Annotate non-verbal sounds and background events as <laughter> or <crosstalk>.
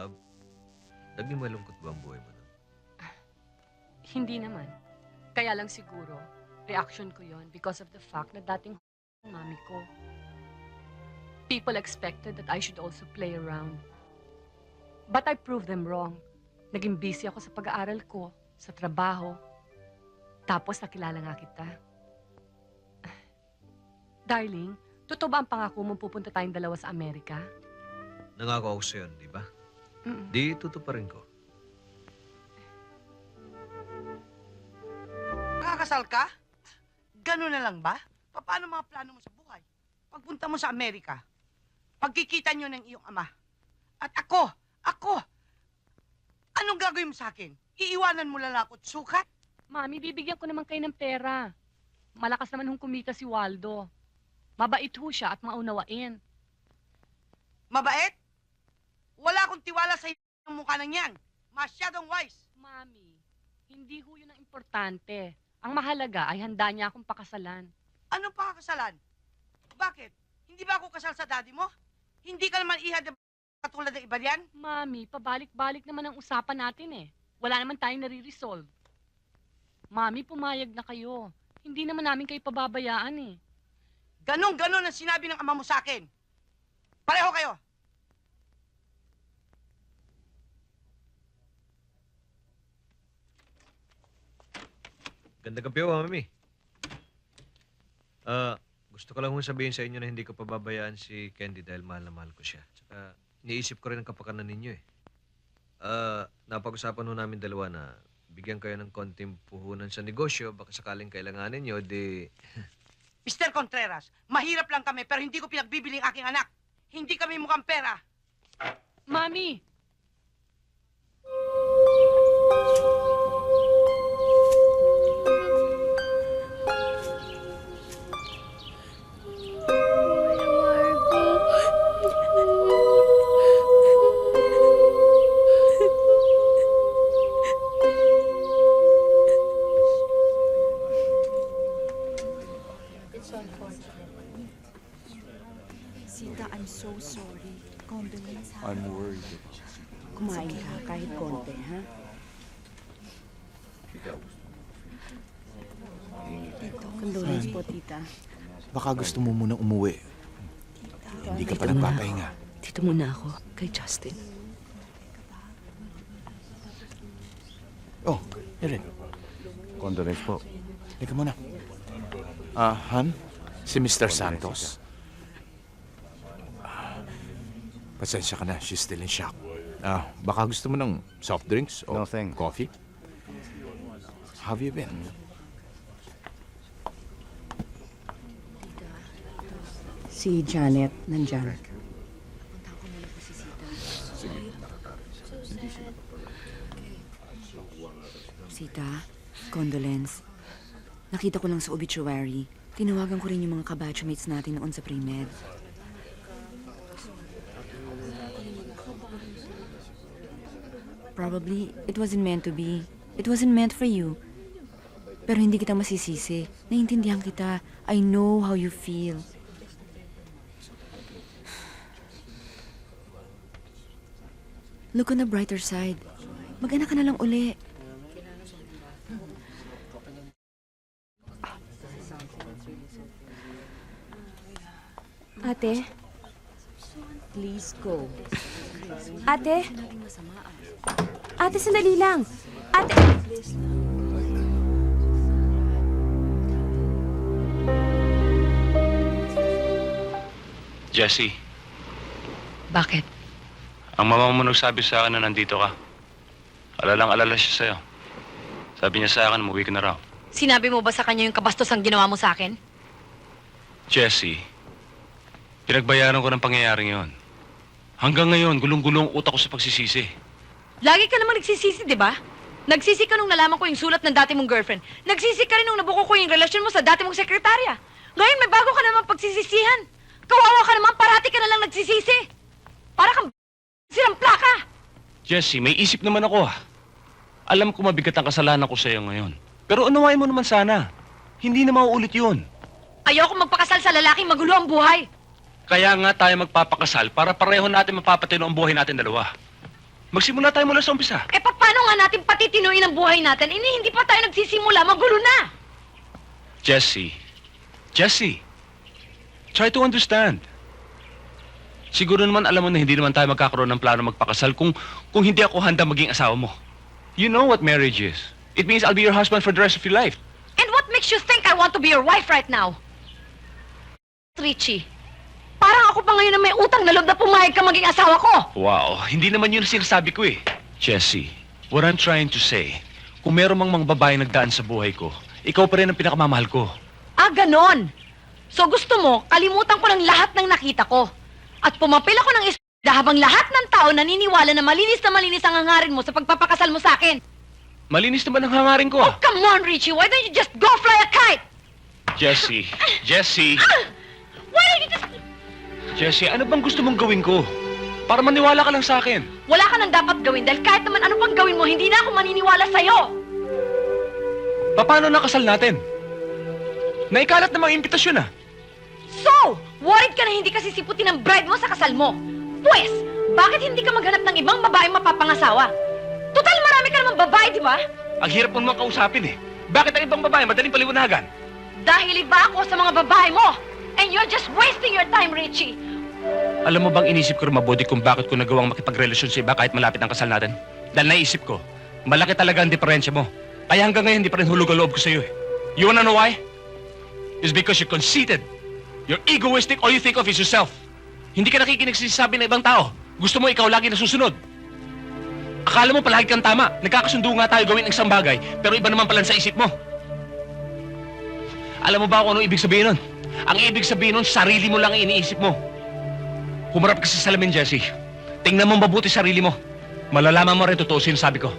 Love, naging malungkot ba ang buhay mo nun? Hindi naman. Kaya lang siguro, reaction ko yon because of the fact na dating mami ko. People expected that I should also play around. But I proved them wrong. Naging busy ako sa pag-aaral ko, sa trabaho. Tapos nakilala nga kita. Darling, totoo ba ang pangako mong pupunta tayong dalawa sa Amerika? Nangako ako sa'yo, di ba? Mm-mm. Di tutuparin ko. Nakakasal ka? Ganun na lang ba? Paano mga plano mo sa buhay? Pagpunta mo sa Amerika, pagkikita nyo ng iyong ama. At ako, ako, anong gagawin mo sa akin? Iiwanan mo lang ako at sukat? Mami, bibigyan ko naman kayo ng pera. Malakas naman hong kumita si Waldo. Mabait ho siya at maunawain. Mabait? Wala akong tiwala sa ng mukha ng yan. Masyadong wise. Mami, hindi ho yun ang importante. Ang mahalaga ay handa niya akong pakasalan. Anong pakakasalan? Bakit? Hindi ba ako kasal sa daddy mo? Hindi ka naman ihad na katulad ng iba yan? Mami, pabalik-balik naman ang usapan natin eh. Wala naman tayong nare-resolve. Mami, pumayag na kayo. Hindi naman namin kayo pababayaan eh. Ganon-ganon ang sinabi ng ama mo sa akin. Pareho kayo. Ganda gabi, oh, mami. Ah, gusto ko lang hong sabihin sa inyo na hindi ko pababayaan si Candy dahil mahal na mahal ko siya. Tsaka, niisip ko rin ang kapakanan ninyo eh. Ah, napag-usapan ho namin dalawa na bigyan kayo ng konting puhunan sa negosyo, baka sakaling kailanganin nyo, di... <laughs> Mr. Contreras, mahirap lang kami pero hindi ko pinagbibili ang aking anak. Hindi kami mukhang pera. Mami! Condolence po, tita. Baka gusto mo munang umuwi. Hindi ka pa Dito muna nagpapahinga. ako. Dito muna ako, kay Justin. Oh, Erin. Condolence po. Halika muna. Ah, Han? Si Mr. Santos. Ah, Pasensya ka na. She's still in shock. Ah, baka gusto mo ng soft drinks o No, thanks. coffee? How have you been? Si Janet, nandyan. Sita, condolence. Nakita ko lang sa obituary. Tinawagan ko rin yung mga kabatchmates natin noon sa pre-med. Probably, it wasn't meant to be. It wasn't meant for you. Pero hindi kita masisisi. Naiintindihan kita. I know how you feel. Look on the brighter side. Mag-anak ka na lang uli. Ate? Please go. Ate? Ate, sandali lang. Ate! Jessie, Bakit? ang mama mo nagsabi sa akin na nandito ka. Alalang alala siya sa'yo. Sabi niya sa akin, umuwi ka na raw. Sinabi mo ba sa kanya yung kabastos ang ginawa mo sa akin? Jessie, pinagbayaran ko ng pangyayaring yon. Hanggang ngayon, gulong-gulong utak ko sa pagsisisi. Lagi ka naman nagsisisi, di ba? Nagsisi ka nung nalaman ko yung sulat ng dati mong girlfriend. Nagsisi ka rin nung nabuko ko yung relasyon mo sa dati mong sekretarya. Ngayon, may bago ka naman pagsisisihan. Kawawa ka naman, parati ka na lang nagsisisi. Para kang silang plaka. Jessie, may isip naman ako ah. Alam ko mabigat ang kasalanan ko sa'yo ngayon. Pero unawain mo naman sana. Hindi na mauulit yun. Ayoko magpakasal sa lalaking magulo ang buhay. Kaya nga tayo magpapakasal para pareho natin mapapatino ang buhay natin dalawa. Magsimula tayo mula sa umpisa. Eh, paano nga natin patitinuin ang buhay natin? Ini, hindi pa tayo nagsisimula, magulo na! Jesse. Jesse. Try to understand. Siguro naman alam mo na hindi naman tayo magkakaroon ng plano magpakasal kung, kung hindi ako handa maging asawa mo. You know what marriage is. It means I'll be your husband for the rest of your life. And what makes you think I want to be your wife right now? Richie, parang ako pa ngayon na may utang na loob na pumayag ka maging asawa ko. Wow, hindi naman yun sinasabi ko eh. Jesse, what I'm trying to say, kung meron mang mga babae nagdaan sa buhay ko, ikaw pa rin ang pinakamamahal ko. Ah, ganon. So gusto mo, kalimutan ko ng lahat ng nakita ko. At pumapil ako ng isda habang lahat ng tao naniniwala na malinis na malinis ang hangarin mo sa pagpapakasal mo sa akin. Malinis naman ang hangarin ko. Oh, come on, Richie. Why don't you just go fly a kite? Jesse, <laughs> Jesse, Why don't you just... Jesse, ano bang gusto mong gawin ko? Para maniwala ka lang sa akin. Wala ka nang dapat gawin dahil kahit naman ano pang gawin mo, hindi na ako maniniwala sa'yo. Paano nakasal natin? Naikalat na mga impitasyon ah. So, worried ka na hindi kasi siputin ang bride mo sa kasal mo. Pwes, bakit hindi ka maghanap ng ibang babaeng mapapangasawa? Total, marami ka namang babae, di ba? Ang hirap mo naman kausapin eh. Bakit ang ibang babae madaling paliwanagan? Dahil iba ako sa mga babae mo. And you're just wasting your time, Richie. Alam mo bang inisip ko rin mabuti kung bakit ko nagawang makipagrelasyon sa iba kahit malapit ang kasal natin? Dahil naisip ko, malaki talaga ang diferensya mo. Kaya hanggang ngayon, hindi pa rin hulog ang loob ko sa'yo eh. You wanna know why? It's because you're conceited. You're egoistic, all you think of is yourself. Hindi ka nakikinig sa sinasabi ng ibang tao. Gusto mo ikaw lagi nasusunod. Akala mo palagi kang tama. Nagkakasundo nga tayo gawin ang isang bagay, pero iba naman pala sa isip mo. Alam mo ba kung ano ibig sabihin nun? Ang ibig sabihin nun, sarili mo lang ang iniisip mo. Humarap ka sa salamin, Jesse. Tingnan mo mabuti sarili mo. Malalaman mo rin totoo sinasabi ko.